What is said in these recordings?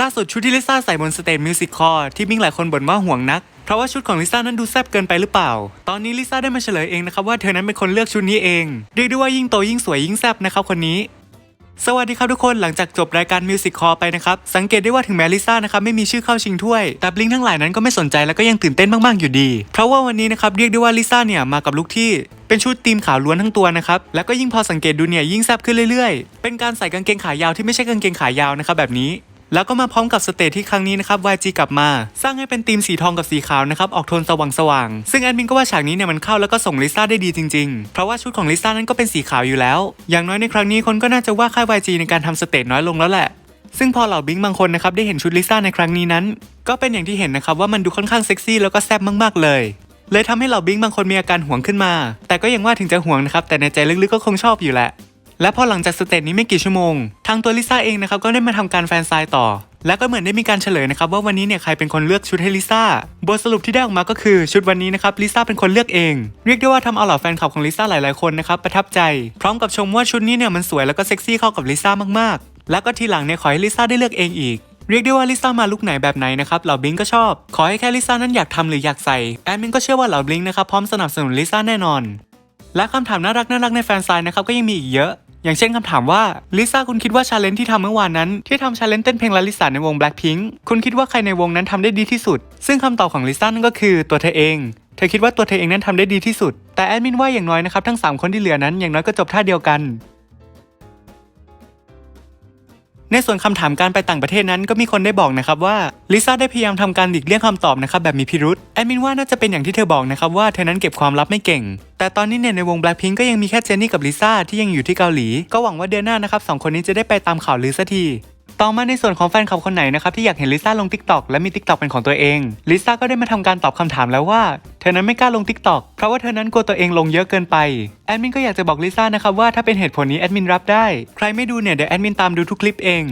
ล่าสุดชุดที่ลิซ่าใส่บนสเตจมิวสิคคอร์ที่มิ่งหลายคนบ่นว่าห่วงนัก เพราะว่าชุดของลิซ่านั้นดูแซ่บเกินไปหรือเปล่า ตอนนี้ลิซ่าได้มาเฉลยเองนะครับว่าเธอนั้นเป็นคนเลือกชุดนี้เองเรียกได้ว่ายิ่งโตยิ่งสวยยิ่งแซ่บนะครับคนนี้ สวัสดีครับทุกคนหลังจากจบรายการมิวสิคคอร์ไปนะครับ สังเกตได้ว่าถึงแม้ลิซ่านะครับไม่มีชื่อเข้าชิงถ้วย แต่บลิงทั้งหลายนั้นก็ไม่สนใจแล้วก็ยังตื่นเต้นมากๆอยู่ดี เพราะว่าวันนี้นะครับเรียกได้ว่าลิซ่าเนี่ยมากับลุคที่เป็นชุดทีมขาวล้วนทั้งตัวนะครับ แล้วก็ยิ่งพอสังเกตดูเนี่ยยิ่งแซบขึ้นเรื่อยๆ เป็นการใส่กางเกงขายาวที่ไม่ใช่กางเกงขายาวนะครับแบบนี้ แล้วก็มาพร้อมกับสเตจที่ครั้งนี้นะครับ YG กลับมา สร้างให้เป็นธีมสีทองกับสีขาวนะครับ ออกโทนสว่างๆซึ่งแอดมินก็ว่าฉากนี้เนี่ยมันเข้าแล้วก็ส่งลิซ่าได้ดีจริงๆ เพราะว่าชุดของลิซ่านั้นก็เป็นสีขาวอยู่แล้ว อย่างน้อยในครั้งนี้คนก็น่าจะว่าค่าย YG ในการทำสเตจน้อยลงแล้วแหละ ซึ่งพอเหล่าบิงบางคนนะครับได้เห็นชุดลิซ่าในครั้งนี้นั้น ก็เป็นอย่างที่เห็นนะครับว่ามันดูค่อนข้างเซ็กซี่แล้วก็แซ่บมากๆเลยเลยทำให้เหล่าบิงบางคนมีอาการห่วงขึ้นมา แต่ก็ยังว่าถึงจะหวงนะครับ แต่ในใจลึกๆก็คงชอบอยู่แหละ และพอหลังจากสเตจนี้ไม่กี่ชั่วโมง ทางตัวลิซ่าเองนะครับก็ได้มาทำการแฟนไซน์ต่อ แล้วก็เหมือนได้มีการเฉลยนะครับว่าวันนี้เนี่ยใครเป็นคนเลือกชุดให้ลิซ่า บทสรุปที่ได้ออกมาก็คือชุดวันนี้นะครับลิซ่าเป็นคนเลือกเอง เรียกได้ว่าทำเอาเหล่าแฟนคลับของลิซ่าหลายๆคนนะครับประทับใจ พร้อมกับชมว่าชุดนี้เนี่ยมันสวยแล้วก็เซ็กซี่เข้ากับลิซ่ามากๆ แล้วก็ทีหลังเนี่ยขอให้ลิซ่าได้เลือกเองอีกเรียกได้ว่าลิซ่ามาลุคไหนแบบไหนนะครับเหล่าบลิงก็ชอบ ขอให้แค่ลิซ่านั้นอยากทำหรืออยากใส่แอดมินก็เชื่อว่าเหล่าบลิงนะครับพร้อมสนับสนุนลิซ่าแน่นอน และคำถามน่ารักน่ารักในแฟนไซน์นะครับก็ยังมีอีกเยอะ อย่างเช่นคำถามว่าลิซ่าคุณคิดว่าชาเลนจ์ที่ทำเมื่อวานนั้น ที่ทำชาเลนจ์เต้นเพลงลาลิสาในวง Blackpink คุณคิดว่าใครในวงนั้นทำได้ดีที่สุด ซึ่งคำตอบของลิซ่านั่นก็คือตัวเธอเอง เธอคิดว่าตัวเธอเองนั้นทำได้ดีที่สุด แต่แอดมินว่าอย่างน้อยนะครับทั้ง 3 คนที่เหลือนั้นอย่างน้อยก็จบท่าเดียวกัน ในส่วนคำถามการไปต่างประเทศนั้นก็มีคนได้บอกนะครับว่าลิซ่าได้พยายามทำการหลีกเลี่ยงคำตอบนะครับแบบมีพิรุษแอดมินว่าน่าจะเป็นอย่างที่เธอบอกนะครับว่าเธอนั้นเก็บความลับไม่เก่ง แต่ตอนนี้เนี่ยในวง Blackpink ก็ยังมีแค่เจนนี่กับลิซ่าที่ยังอยู่ที่เกาหลี ก็หวังว่าเดือนหน้านะครับสองคนนี้จะได้ไปตามข่าวลือสักที ต่อมาในส่วนของแฟนคลับคนไหนนะครับที่อยากเห็นลิซ่าลง TikTok และมี TikTok เป็นของตัวเองลิซ่าก็ได้มาทำการตอบคำถามแล้วว่าเธอนั้นไม่กล้าลง TikTok เพราะว่าเธอนั้นกลัวตัวเองลงเยอะเกินไปแอดมินก็อยากจะบอกลิซ่านะครับว่าถ้าเป็นเหตุผลนี้แอดมินรับได้ใครไม่ดูเนี่ยเดี๋ยวแอดมินตามดูทุกคลิปเอง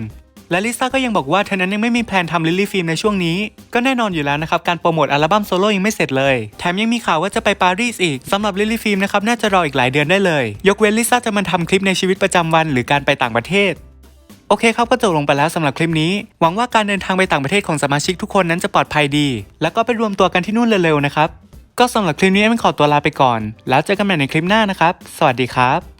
และลิซ่าก็ยังบอกว่าเธอนั้นยังไม่มีแพลนทำลิลลี่ฟิล์มในช่วงนี้ ก็แน่นอนอยู่แล้วนะครับ การโปรโมทอัลบั้มโซโล่ยังไม่เสร็จเลย แถมยังมีข่าวว่าจะไปปารีสอีกสำหรับลิลลี่ฟิล์มนะครับ น่าจะรออีกหลายเดือนได้เลย ยกเว้นลิซ่าจะมาทำคลิปในชีวิตประจำวัน หรือการไปต่างประเทศ โอเคครับก็จบลงไปแล้วสำหรับคลิปนี้ หวังว่าการเดินทางไปต่างประเทศของสมาชิกทุกคนนั้นจะปลอดภัยดี แล้วก็ไปรวมตัวกันที่นู่นเร็วๆนะครับ ก็สำหรับคลิปนี้เอ็มขอตัวลาไปก่อน แล้วเจอกันใหม่ในคลิปหน้านะครับ สวัสดีครับ